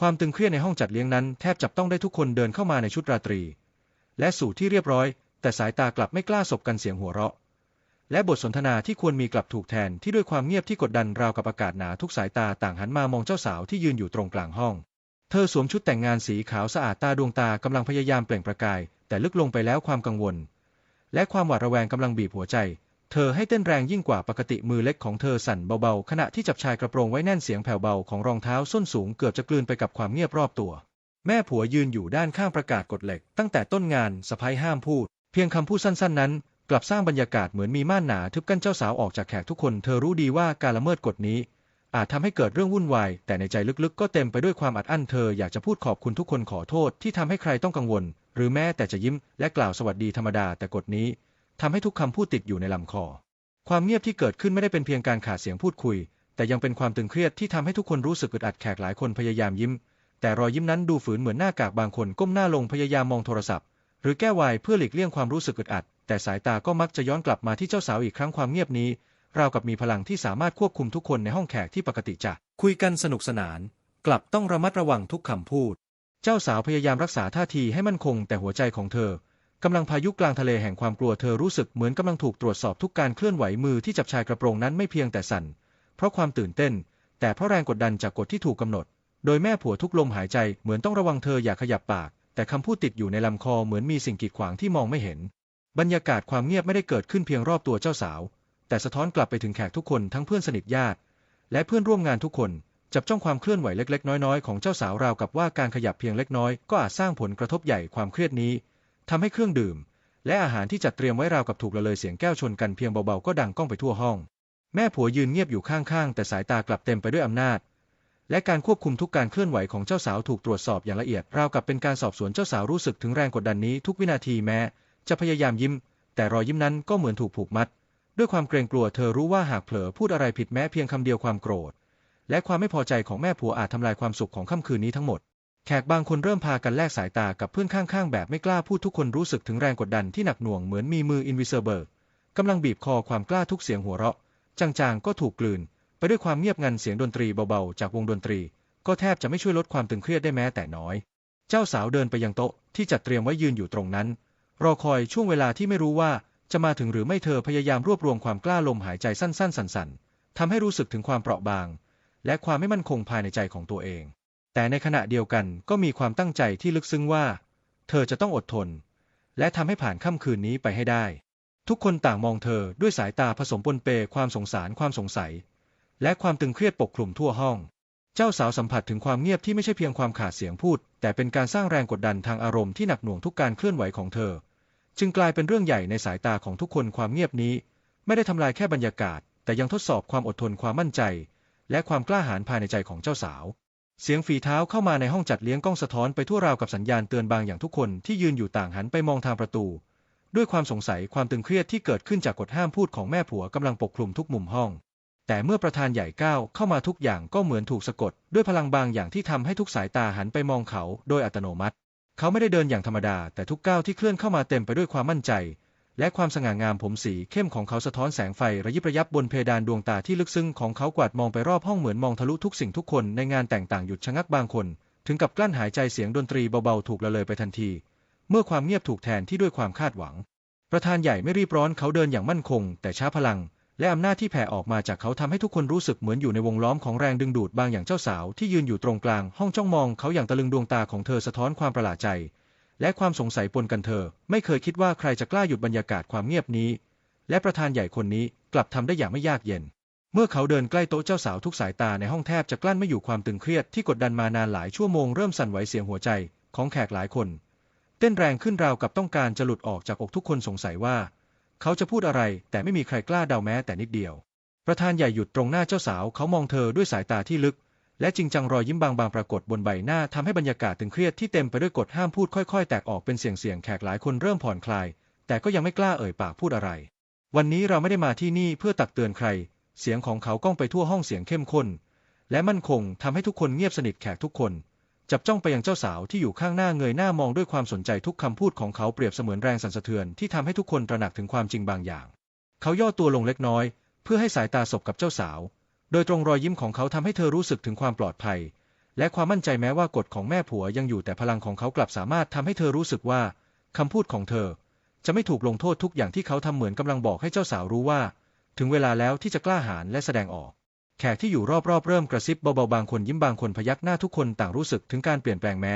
ความตึงเครียดในห้องจัดเลี้ยงนั้นแทบจับต้องได้ทุกคนเดินเข้ามาในชุดราตรี และสูตรที่เรียบร้อย แต่สายตากลับไม่กล้าสบกันเสียงหัวเราะ และบทสนทนาที่ควรมีกลับถูกแทนที่ด้วยความเงียบที่กดดันราวกับอากาศหนาทุกสายตาต่างหันมามองเจ้าสาวที่ยืนอยู่ตรงกลางห้อง เธอสวมชุดแต่งงานสีขาวสะอาดตาดวงตากำลังพยายามเปล่งประกาย แต่ลึกลงไปแล้วความกังวล และความหวาดระแวงกำลังบีบหัวใจ เธอให้เต้นแรงยิ่งกว่าปกติมือเล็กของเธอสั่นเบาๆ ขณะที่จับชายกระโปรงไว้แน่นเสียงแผ่วเบาของรองเท้าส้นสูงเกือบจะกลืนไปกับความเงียบรอบตัว แม่ผัวยืนอยู่ด้านข้างประกาศกฎเหล็ก ตั้งแต่ต้นงานสะพ้ายห้ามพูด เพียงคำพูดสั้นๆนั้น กลับสร้างบรรยากาศเหมือนมีม่านหนาทึบกั้นเจ้าสาวออกจากแขกทุกคนเธอรู้ดีว่าการละเมิดกฎนี้ อาจทำให้เกิดเรื่องวุ่นวาย แต่ในใจลึกๆ ก็เต็มไปด้วยความอัดอั้นเธออยากจะพูดขอบคุณทุกคนขอโทษที่ทำให้ใครต้องกังวล หรือแม้แต่จะยิ้มและกล่าวสวัสดีธรรมดาแต่กฎนี้ ทำให้ทุกคำพูดติดอยู่ในลำคอ ความเงียบที่เกิดขึ้นไม่ได้เป็นเพียงการขาดเสียงพูดคุย แต่ยังเป็นความตึงเครียดที่ทำให้ทุกคนรู้สึกอึดอัดแขกหลายคนพยายามยิ้ม แต่รอยยิ้มนั้นดูฝืนเหมือนหน้ากากบางคนก้มหน้าลงพยายามมองโทรศัพท์ หรือแก้วายเพื่อหลีกเลี่ยงความรู้สึกอึดอัด แต่สายตาก็มักจะย้อนกลับมาที่เจ้าสาวอีกครั้งความเงียบนี้ราวกับมีพลังที่สามารถควบคุมทุกคนในห้องแขกที่ปกติจะคุยกันสนุกสนาน กลับต้องระมัดระวังทุกคำพูด เจ้าสาวพยายามรักษาท่าทีให้มั่นคงแต่หัวใจของเธอ กำลังพายุกลางทะเลแห่งความกลัวเธอรู้สึกเหมือนกำลังถูกตรวจสอบทุกการเคลื่อนไหวมือที่จับชายกระโปรงนั้นไม่เพียงแต่สั่น เพราะความตื่นเต้น แต่เพราะแรงกดดันจากกฎที่ถูกกำหนด โดยแม่ผัวทุกลมหายใจเหมือนต้องระวังเธออย่าขยับปาก แต่คำพูดติดอยู่ในลำคอเหมือนมีสิ่งกีดขวางที่มองไม่เห็น บรรยากาศความเงียบไม่ได้เกิดขึ้นเพียงรอบตัวเจ้าสาว แต่สะท้อนกลับไปถึงแขกทุกคนทั้งเพื่อนสนิทญาติ และเพื่อนร่วมงานทุกคนจับจ้องความเคลื่อนไหวเล็กๆ น้อยๆ ของเจ้าสาวราวกับว่าการขยับเพียงเล็กน้อยก็อาจสร้างผลกระทบใหญ่ความเครียดนี้ ทำให้เครื่องดื่ม และอาหารที่จัดเตรียมไว้ราวกับถูกละเลยเสียงแก้วชนกันเพียงเบาๆก็ดังก้องไปทั่วห้อง แม่ผัวยืนเงียบอยู่ข้างๆ แต่สายตากลับเต็มไปด้วยอำนาจ และการควบคุมทุกการเคลื่อนไหวของเจ้าสาวถูกตรวจสอบอย่างละเอียดราวกับเป็นการสอบสวนเจ้าสาวรู้สึกถึงแรงกดดันนี้ทุกวินาทีแม้ จะพยายามยิ้ม แต่รอยยิ้มนั้นก็เหมือนถูกผูกมัด ด้วยความเกรงกลัวเธอรู้ว่าหากเผลอพูดอะไรผิดแม้เพียงคำเดียวความโกรธ และความไม่พอใจของแม่ผัวอาจทำลายความสุขของค่ำคืนนี้ทั้งหมด แขกบางคนเริ่มพากันแลกสายตากับเพื่อนข้างๆ แบบไม่กล้าพูดทุกคนรู้สึกถึงแรงกดดันที่หนักหน่วงเหมือนมีมืออินวิเซอร์เบิร์กกำลังบีบคอความกล้าทุกเสียงหัวเราะ จางๆ ก็ถูกกลืน ไปด้วยความเงียบงันเสียงดนตรีเบาๆ จากวงดนตรี ก็แทบจะไม่ช่วยลดความตึงเครียดได้แม้แต่น้อย เจ้าสาวเดินไปยังโต๊ะที่จัดเตรียมไว้ยืนอยู่ตรงนั้น รอคอยช่วงเวลาที่ไม่รู้ว่าจะมาถึงหรือไม่เธอพยายามรวบรวมความกล้าลมหายใจสั้นๆ สั่นๆทำให้รู้สึกถึงความเปราะบาง และความไม่มั่นคงภายในใจของตัวเอง แต่ในขณะเดียวกันก็มีความตั้งใจที่ลึกซึ้งว่า เธอจะต้องอดทน และทำให้ผ่านค่ำคืนนี้ไปให้ได้ ทุกคนต่างมองเธอด้วยสายตาผสมปนเปความสงสารความสงสัย และความตึงเครียดปกคลุมทั่วห้อง เจ้าสาวสัมผัสถึงความเงียบที่ไม่ใช่เพียงความขาดเสียงพูด แต่เป็นการสร้างแรงกดดันทางอารมณ์ที่หนักหน่วงทุกการเคลื่อนไหวของเธอ จึงกลายเป็นเรื่องใหญ่ในสายตาของทุกคนความเงียบนี้ ไม่ได้ทำลายแค่บรรยากาศ แต่ยังทดสอบความอดทนความมั่นใจ และความกล้าหาญภายในใจของเจ้าสาว เสียงฝีเท้าเข้ามาในห้องจัดเลี้ยงกล้องสะท้อนไปทั่วราวกับสัญญาณเตือนบางอย่างทุกคนที่ยืนอยู่ต่างหันไปมองทางประตู ด้วยความสงสัยความตึงเครียดที่เกิดขึ้นจากกฎห้ามพูดของแม่ผัวกำลังปกคลุมทุกมุมห้อง แต่เมื่อประธานใหญ่ก้าวเข้ามาทุกอย่างก็เหมือนถูกสะกด ด้วยพลังบางอย่างที่ทำให้ทุกสายตาหันไปมองเขา โดยอัตโนมัติ เขาไม่ได้เดินอย่างธรรมดา แต่ทุกก้าวที่เคลื่อนเข้ามาเต็มไปด้วยความมั่นใจ และความสง่างามผมสีเข้มของเขาสะท้อนแสงไฟระยิบระยับบนเพดานดวงตาที่ลึกซึ้งของเขากวาดมองไปรอบห้องเหมือนมองทะลุทุกสิ่งทุกคนในงานแต่งต่างหยุดชะงักบางคน ถึงกับกลั้นหายใจเสียงดนตรีเบาๆถูกละเลยไปทันที เมื่อความเงียบถูกแทนที่ด้วยความคาดหวัง ประธานใหญ่ไม่รีบร้อนเขาเดินอย่างมั่นคง แต่ช้าพลัง และอำนาจที่แผ่ออกมาจากเขาทำให้ทุกคนรู้สึกเหมือนอยู่ในวงล้อมของแรงดึงดูดบางอย่างเจ้าสาวที่ยืนอยู่ตรงกลางห้องจ้องมองเขาอย่างตะลึงดวงตาของเธอสะท้อนความประหลาดใจ และความสงสัยปนกันเธอ ไม่เคยคิดว่าใครจะกล้าหยุดบรรยากาศความเงียบนี้ และประธานใหญ่คนนี้กลับทำได้อย่างไม่ยากเย็น เมื่อเขาเดินใกล้โต๊ะเจ้าสาวทุกสายตาในห้องแทบจะกลั้นไม่อยู่ความตึงเครียดที่กดดันมานานหลายชั่วโมงเริ่มสั่นไหวเสียงหัวใจของแขกหลายคน เต้นแรงขึ้นราวกับต้องการจะหลุดออกจากอกทุกคนสงสัยว่า เขาจะพูดอะไร แต่ไม่มีใครกล้าเดาแม้แต่นิดเดียว ประธานใหญ่หยุดตรงหน้าเจ้าสาวเขามองเธอด้วยสายตาที่ลึก และจริงจังรอยยิ้มบางๆปรากฏบนใบหน้าทำให้บรรยากาศตึงเครียดที่เต็มไปด้วยกฎห้ามพูดค่อย ๆ แตกออกเป็นเสียงๆแขกหลายคนเริ่มผ่อนคลาย แต่ก็ยังไม่กล้าเอ่ยปากพูดอะไร วันนี้เราไม่ได้มาที่นี่เพื่อตักเตือนใคร เสียงของเขาก้องไปทั่วห้องเสียงเข้มข้น และมั่นคงทำให้ทุกคนเงียบสนิทแขกทุกคน จับจ้องไปยังเจ้าสาวที่อยู่ข้างหน้าเงยหน้ามองด้วยความสนใจทุกคำพูดของเขาเปรียบเสมือนแรงสั่นสะเทือนที่ทำให้ทุกคนตระหนักถึงความจริงบางอย่าง เขาย่อตัวลงเล็กน้อย เพื่อให้สายตาสบกับเจ้าสาว โดยตรงรอยยิ้มของเขาทำให้เธอรู้สึกถึงความปลอดภัย และความมั่นใจแม้ว่ากฎของแม่ผัวยังอยู่แต่พลังของเขากลับสามารถทำให้เธอรู้สึกว่าคำพูดของเธอ จะไม่ถูกลงโทษทุกอย่างที่เขาทำเหมือนกำลังบอกให้เจ้าสาวรู้ว่า ถึงเวลาแล้วที่จะกล้าหาญและแสดงออก แขกที่อยู่รอบๆเริ่มกระซิบเบาๆบางคนยิ้มบางคนพยักหน้าทุกคนต่างรู้สึกถึงการเปลี่ยนแปลงแม้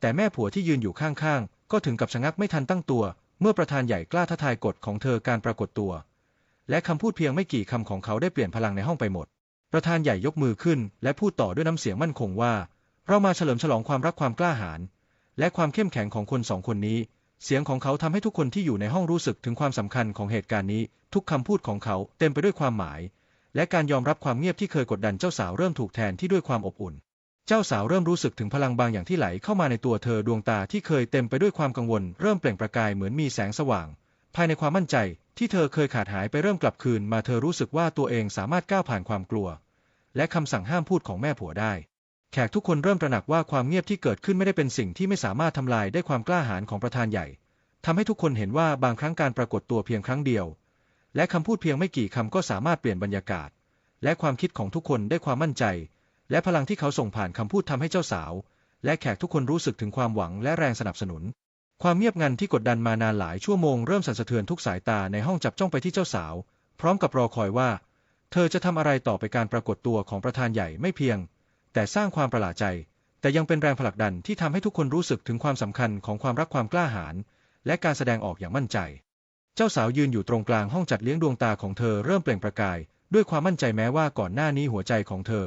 แต่แม่ผัวที่ยืนอยู่ข้างๆก็ถึงกับชะงักไม่ทันตั้งตัว เมื่อประธานใหญ่กล้าท้าทายกฎของเธอการปรากฏตัว และคำพูดเพียงไม่กี่คำของเขาได้เปลี่ยนพลังในห้องไปหมด ประธานใหญ่ยกมือขึ้น และพูดต่อด้วยน้ำเสียงมั่นคงว่า เรามาเฉลิมฉลองความรักความกล้าหาญและความเข้มแข็งของคนสองคนนี้ เสียงของเขาทำให้ทุกคนที่อยู่ในห้องรู้สึกถึงความสำคัญของเหตุการณ์นี้ ทุกคำพูดของเขาเต็มไปด้วยความหมาย และการยอมรับความเงียบที่เคยกดดันเจ้าสาวเริ่มถูกแทนที่ด้วยความอบอุ่น เจ้าสาวเริ่มรู้สึกถึงพลังบางอย่างที่ไหลเข้ามาในตัวเธอดวงตาที่เคยเต็มไปด้วยความกังวล เริ่มเปล่งประกายเหมือนมีแสงสว่าง ภายในความมั่นใจที่เธอเคยขาดหายไปเริ่มกลับคืนมาเธอรู้สึกว่าตัวเองสามารถก้าวผ่านความกลัว และคำสั่งห้ามพูดของแม่ผัวได้ แขกทุกคนเริ่มตระหนักว่าความเงียบที่เกิดขึ้นไม่ได้เป็นสิ่งที่ไม่สามารถทำลายได้ความกล้าหาญของประธานใหญ่ทำให้ทุกคนเห็นว่าบางครั้งการปรากฏตัวเพียงครั้งเดียว และคำพูดเพียงไม่กี่คำก็สามารถเปลี่ยนบรรยากาศ และความคิดของทุกคนได้ความมั่นใจ และพลังที่เขาส่งผ่านคำพูดทำให้เจ้าสาว และแขกทุกคนรู้สึกถึงความหวังและแรงสนับสนุน ความเงียบงันที่กดดันมานานหลายชั่วโมงเริ่มสั่นสะเทือนทุกสายตาในห้องจับจ้องไปที่เจ้าสาว พร้อมกับรอคอยว่า เธอจะทำอะไรต่อไปการปรากฏตัวของประธานใหญ่ไม่เพียง แต่สร้างความประหลาดใจ แต่ยังเป็นแรงผลักดันที่ทำให้ทุกคนรู้สึกถึงความสำคัญของความรักความกล้าหาญและการแสดงออกอย่างมั่นใจ เจ้าสาวยืนอยู่ตรงกลางห้องจัดเลี้ยงดวงตาของเธอเริ่มเปล่งประกาย ด้วยความมั่นใจแม้ว่าก่อนหน้านี้หัวใจของเธอ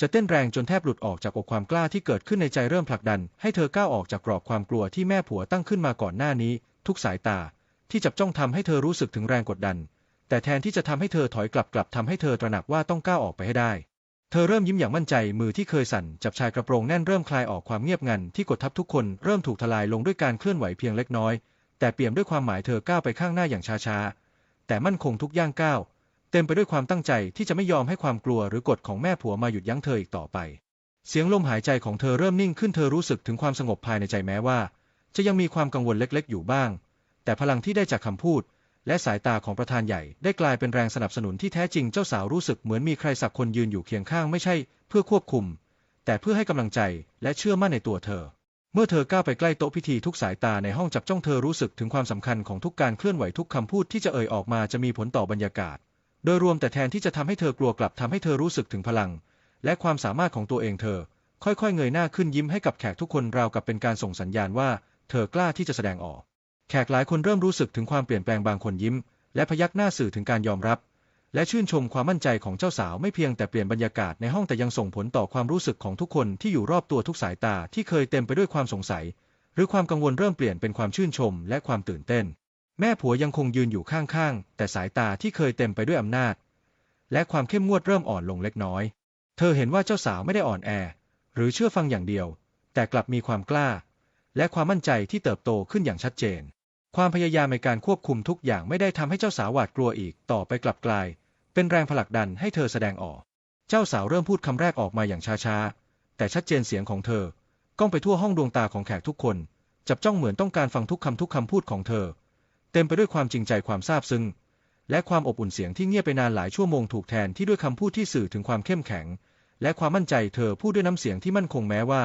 จะเต้นแรงจนแทบหลุดออกจากอกความกล้าที่เกิดขึ้นในใจเริ่มผลักดัน ให้เธอก้าวออกจากกรอบความกลัวที่แม่ผัวตั้งขึ้นมาก่อนหน้านี้ ทุกสายตา ที่จับจ้องทำให้เธอรู้สึกถึงแรงกดดัน แต่แทนที่จะทำให้เธอถอยกลับกลับทำให้เธอตระหนักว่าต้องก้าวออกไปให้ได้ เธอเริ่มยิ้มอย่างมั่นใจมือที่เคยสั่นจับชายกระโปรงแน่นเริ่มคลายออกความเงียบงันที่กดทับทุกคนเริ่มถูกทลายลงด้วยการเคลื่อนไหวเพียงเล็กน้อย แต่เปี่ยมด้วยความหมายเธอก้าวไปข้างหน้าอย่างช้าๆแต่มั่นคงทุกย่างก้าว เต็มไปด้วยความตั้งใจที่จะไม่ยอมให้ความกลัวหรือกฎของแม่ผัวมาหยุดยั้งเธออีกต่อไป เสียงลมหายใจของเธอเริ่มนิ่งขึ้นเธอรู้สึกถึงความสงบภายในใจแม้ว่า จะยังมีความกังวลเล็กๆ อยู่บ้าง แต่พลังที่ได้จากคำพูด และสายตาของประธานใหญ่ได้กลายเป็นแรงสนับสนุนที่แท้จริงเจ้าสาวรู้สึกเหมือนมีใครสักคนยืนอยู่เคียงข้างไม่ใช่ เพื่อควบคุม แต่เพื่อให้กำลังใจและเชื่อมั่นในตัวเธอ เมื่อเธอก้าวไปใกล้โต๊ะพิธีทุกสายตาในห้องจับจ้องเธอรู้สึกถึงความสำคัญของทุกการเคลื่อนไหวทุกคำพูดที่จะเอ่ยออกมาจะมีผลต่อบรรยากาศ โดยรวมแต่แทนที่จะทำให้เธอกลัวกลับทำให้เธอรู้สึกถึงพลัง และความสามารถของตัวเองเธอ ค่อยๆ เงยหน้าขึ้นยิ้มให้กับแขกทุกคนราวกับเป็นการส่งสัญญาณว่า เธอกล้าที่จะแสดงออก แขกหลายคนเริ่มรู้สึกถึงความเปลี่ยนแปลงบางคนยิ้ม และพยักหน้าสื่อถึงการยอมรับ และชื่นชมความมั่นใจของเจ้าสาวไม่เพียงแต่เปลี่ยนบรรยากาศในห้องแต่ยังส่งผลต่อความรู้สึกของทุกคนที่อยู่รอบตัวทุกสายตาที่เคยเต็มไปด้วยความสงสัย หรือความกังวลเริ่มเปลี่ยนเป็นความชื่นชม และความตื่นเต้น แม่ผัวยังคงยืนอยู่ข้างๆ แต่สายตาที่เคยเต็มไปด้วยอำนาจ และความเข้มงวดเริ่มอ่อนลงเล็กน้อย เธอเห็นว่าเจ้าสาวไม่ได้อ่อนแอ หรือเชื่อฟังอย่างเดียว แต่กลับมีความกล้า และความมั่นใจที่เติบโตขึ้นอย่างชัดเจน ความพยายามในการควบคุมทุกอย่างไม่ได้ทำให้เจ้าสาวหวาดกลัวอีกต่อไปกลับกลาย เป็นแรงผลักดันให้เธอแสดงออก เจ้าสาวเริ่มพูดคำแรกออกมาอย่างช้าๆ แต่ชัดเจนเสียงของเธอ ก้องไปทั่วห้องดวงตาของแขกทุกคน จับจ้องเหมือนต้องการฟังทุกคำทุกคำพูดของเธอ เต็มไปด้วยความจริงใจความซาบซึ้งและความอบอุ่นเสียงที่เงียบไปนานหลายชั่วโมงถูกแทนที่ด้วยคำพูดที่สื่อถึงความเข้มแข็ง และความมั่นใจเธอพูดด้วยน้ำเสียงที่มั่นคงแม้ว่า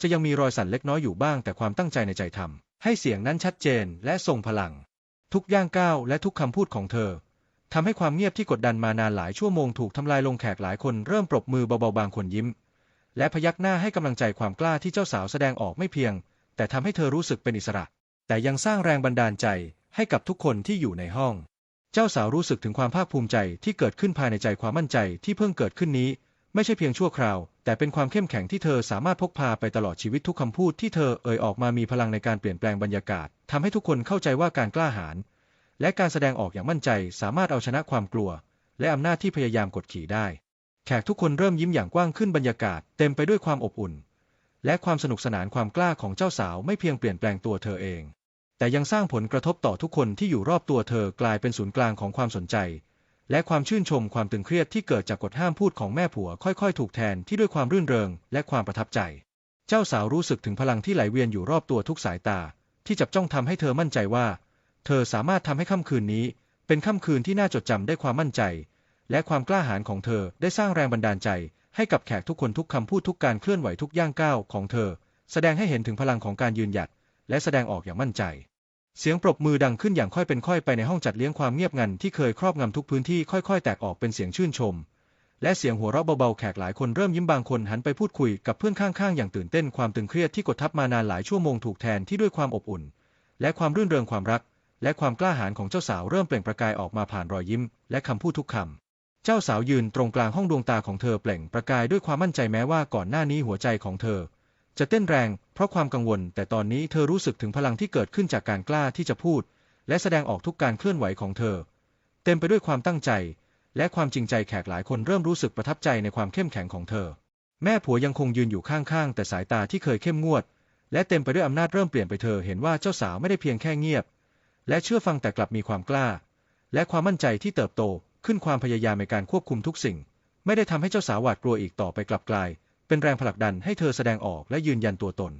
จะยังมีรอยสั่นเล็กน้อยอยู่บ้าง แต่ความตั้งใจในใจทำให้เสียงนั้นชัดเจนและทรงพลัง ทุกย่างก้าวและทุกคำพูดของเธอทำให้ความเงียบที่กดดันมานานหลายชั่วโมงถูกทำลายลงแขกหลายคนเริ่มปรบมือเบาๆบางคนยิ้ม และพยักหน้าให้กำลังใจความกล้าที่เจ้าสาวแสดงออกไม่เพียง แต่ทำให้เธอรู้สึกเป็นอิสระ แต่ยังสร้างแรงบันดาลใจ ให้กับทุกคนที่อยู่ในห้อง เจ้าสาวรู้สึกถึงความภาคภูมิใจที่เกิดขึ้นภายในใจความมั่นใจที่เพิ่งเกิดขึ้นนี้ ไม่ใช่เพียงชั่วคราว แต่เป็นความเข้มแข็งที่เธอสามารถพกพาไปตลอดชีวิตทุกคำพูดที่เธอเอ่ยออกมามีพลังในการเปลี่ยนแปลงบรรยากาศทำให้ทุกคนเข้าใจว่าการกล้าหาญและการแสดงออกอย่างมั่นใจสามารถเอาชนะความกลัว และอำนาจที่พยายามกดขี่ได้ แขกทุกคนเริ่มยิ้มอย่างกว้างขึ้นบรรยากาศเต็มไปด้วยความอบอุ่น และความสนุกสนานความกล้าของเจ้าสาวไม่เพียงเปลี่ยนแปลงตัวเธอเอง แต่ยังสร้างผลกระทบต่อทุกคนที่อยู่รอบตัวเธอกลายเป็นศูนย์กลางของความสนใจ และความชื่นชมความตึงเครียดที่เกิดจากกฎห้ามพูดของแม่ผัวค่อยๆ ถูกแทนที่ด้วยความรื่นเริงและความประทับใจ เจ้าสาวรู้สึกถึงพลังที่ไหลเวียนอยู่รอบตัวทุกสายตา ที่จับจ้องทำให้เธอมั่นใจว่า เธอสามารถทำให้ค่ำคืนนี้ เป็นค่ำคืนที่น่าจดจำได้ความมั่นใจ และความกล้าหาญของเธอได้สร้างแรงบันดาลใจ ให้กับแขกทุกคนทุกคำพูดทุกการเคลื่อนไหวทุกย่างก้าวของเธอ แสดงให้เห็นถึงพลังของการยืนหยัด และแสดงออกอย่างมั่นใจ เสียงปรบมือดังขึ้นอย่างค่อยเป็นค่อยไปในห้องจัดเลี้ยงความเงียบงันที่เคยครอบงำทุกพื้นที่ค่อยๆ แตกออกเป็นเสียงชื่นชม และเสียงหัวเราะเบาๆแขกหลายคนเริ่มยิ้มบางคนหันไปพูดคุยกับเพื่อนข้างๆ อย่างตื่นเต้นความตึงเครียดที่กดทับมานานหลายชั่วโมงถูกแทนที่ด้วยความอบอุ่น และความรื่นเริงความรัก และความกล้าหาญของเจ้าสาวเริ่มเปล่งประกายออกมาผ่านรอยยิ้ม และคำพูดทุกคำเจ้าสาวยืนตรงกลางห้องดวงตาของเธอเปล่งประกายด้วยความมั่นใจแม้ว่าก่อนหน้านี้หัวใจของเธอ จะเต้นแรงเพราะความกังวล แต่ตอนนี้เธอรู้สึกถึงพลังที่เกิดขึ้นจากการกล้าที่จะพูด และแสดงออกทุกการเคลื่อนไหวของเธอ เต็มไปด้วยความตั้งใจ และความจริงใจแขกหลายคนเริ่มรู้สึกประทับใจในความเข้มแข็งของเธอ แม่ผัวยังคงยืนอยู่ข้างๆ แต่สายตาที่เคยเข้มงวด และเต็มไปด้วยอำนาจเริ่มเปลี่ยนไปเธอเห็นว่าเจ้าสาวไม่ได้เพียงแค่เงียบ และเชื่อฟังแต่กลับมีความกล้า และความมั่นใจที่เติบโตขึ้นความพยายามในการควบคุมทุกสิ่ง ไม่ได้ทำให้เจ้าสาวหวาดกลัวอีกต่อไปกลับกลาย เป็นแรงผลักดันให้เธอแสดงออกและยืนยันตัวตน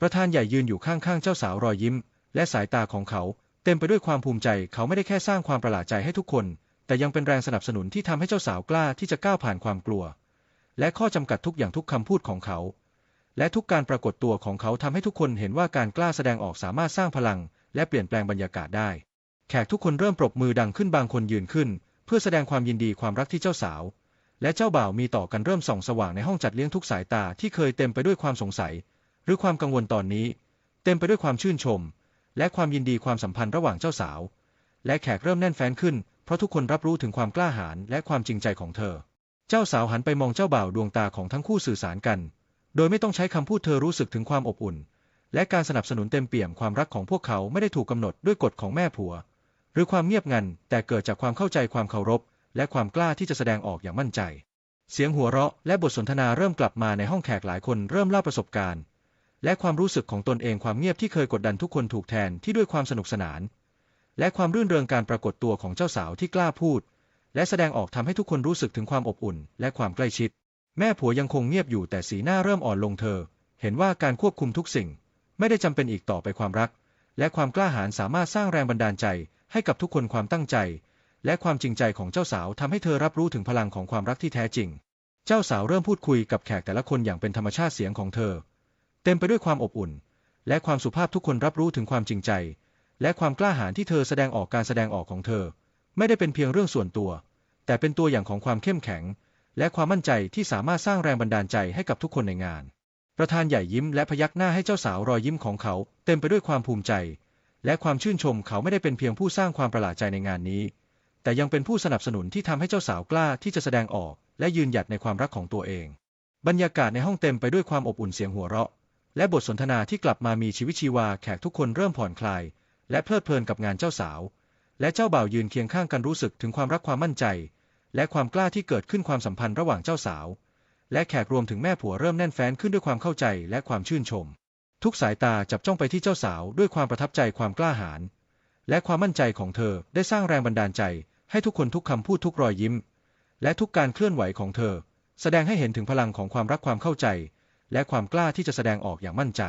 ประธานใหญ่ยืนอยู่ข้างๆเจ้าสาวรอยยิ้ม และสายตาของเขา เต็มไปด้วยความภูมิใจเขาไม่ได้แค่สร้างความประหลาดใจให้ทุกคน แต่ยังเป็นแรงสนับสนุนที่ทำให้เจ้าสาวกล้าที่จะก้าวผ่านความกลัว และข้อจำกัดทุกอย่างทุกคำพูดของเขา และทุกการปรากฏตัวของเขาทำให้ทุกคนเห็นว่าการกล้าแสดงออกสามารถสร้างพลัง และเปลี่ยนแปลงบรรยากาศได้ แขกทุกคนเริ่มปรบมือดังขึ้นบางคนยืนขึ้น เพื่อแสดงความยินดีความรักที่เจ้าสาว และเจ้าบ่าวมีต่อกันเริ่มส่องสว่างในห้องจัดเลี้ยงทุกสายตาที่เคยเต็มไปด้วยความสงสัย หรือความกังวลตอนนี้ เต็มไปด้วยความชื่นชม และความยินดีความสัมพันธ์ระหว่างเจ้าสาว และแขกเริ่มแน่นแฟ้นขึ้น เพราะทุกคนรับรู้ถึงความกล้าหาญและความจริงใจของเธอ เจ้าสาวหันไปมองเจ้าบ่าวดวงตาของทั้งคู่สื่อสารกัน โดยไม่ต้องใช้คำพูดเธอรู้สึกถึงความอบอุ่น และการสนับสนุนเต็มเปี่ยมความรักของพวกเขาไม่ได้ถูกกำหนดด้วยกฎของแม่ผัว หรือความเงียบงันแต่เกิดจากความเข้าใจความเคารพ และความกล้าที่จะแสดงออกอย่างมั่นใจ เสียงหัวเราะและบทสนทนาเริ่มกลับมาในห้องแขกหลายคนเริ่มเล่าประสบการณ์ และความรู้สึกของตนเองความเงียบที่เคยกดดันทุกคนถูกแทนที่ด้วยความสนุกสนาน และความรื่นเริงการปรากฏตัวของเจ้าสาวที่กล้าพูด และแสดงออกทำให้ทุกคนรู้สึกถึงความอบอุ่น และความใกล้ชิด แม่ผัวยังคงเงียบอยู่แต่สีหน้าเริ่มอ่อนลงเธอ เห็นว่าการควบคุมทุกสิ่ง ไม่ได้จำเป็นอีกต่อไปความรัก และความกล้าหาญสามารถสร้างแรงบันดาลใจให้กับทุกคนความตั้งใจ และความจริงใจของเจ้าสาวทำให้เธอรับรู้ถึงพลังของความรักที่แท้จริง เจ้าสาวเริ่มพูดคุยกับแขกแต่ละคนอย่างเป็นธรรมชาติเสียงของเธอ เต็มไปด้วยความอบอุ่น และความสุภาพทุกคนรับรู้ถึงความจริงใจ และความกล้าหาญที่เธอแสดงออกการแสดงออกของเธอ ไม่ได้เป็นเพียงเรื่องส่วนตัว แต่เป็นตัวอย่างของความเข้มแข็ง และความมั่นใจที่สามารถสร้างแรงบันดาลใจให้กับทุกคนในงาน ประธานใหญ่ยิ้มและพยักหน้าให้เจ้าสาวรอยยิ้มของเขา เต็มไปด้วยความภูมิใจ และความชื่นชมเขาไม่ได้เป็นเพียงผู้สร้างความประหลาดใจในงานนี้ แต่ยังเป็นผู้สนับสนุนที่ทำให้เจ้าสาวกล้าที่จะแสดงออก และยืนหยัดในความรักของตัวเอง บรรยากาศในห้องเต็มไปด้วยความอบอุ่นเสียงหัวเราะ และบทสนทนาที่กลับมามีชีวิตชีวาแขกทุกคนเริ่มผ่อนคลาย และเพลิดเพลินกับงานเจ้าสาว และเจ้าบ่าวยืนเคียงข้างกันรู้สึกถึงความรักความมั่นใจ และความกล้าที่เกิดขึ้นความสัมพันธ์ระหว่างเจ้าสาว และแขกรวมถึงแม่ผัวเริ่มแน่นแฟ้นขึ้นด้วยความเข้าใจและความชื่นชม ทุกสายตาจับจ้องไปที่เจ้าสาวด้วยความประทับใจความกล้าหาญและความมั่นใจของเธอได้สร้างแรงบันดาลใจ ให้ทุกคนทุกคำพูดทุกรอยยิ้ม และทุกการเคลื่อนไหวของเธอ แสดงให้เห็นถึงพลังของความรักความเข้าใจ และความกล้าที่จะแสดงออกอย่างมั่นใจ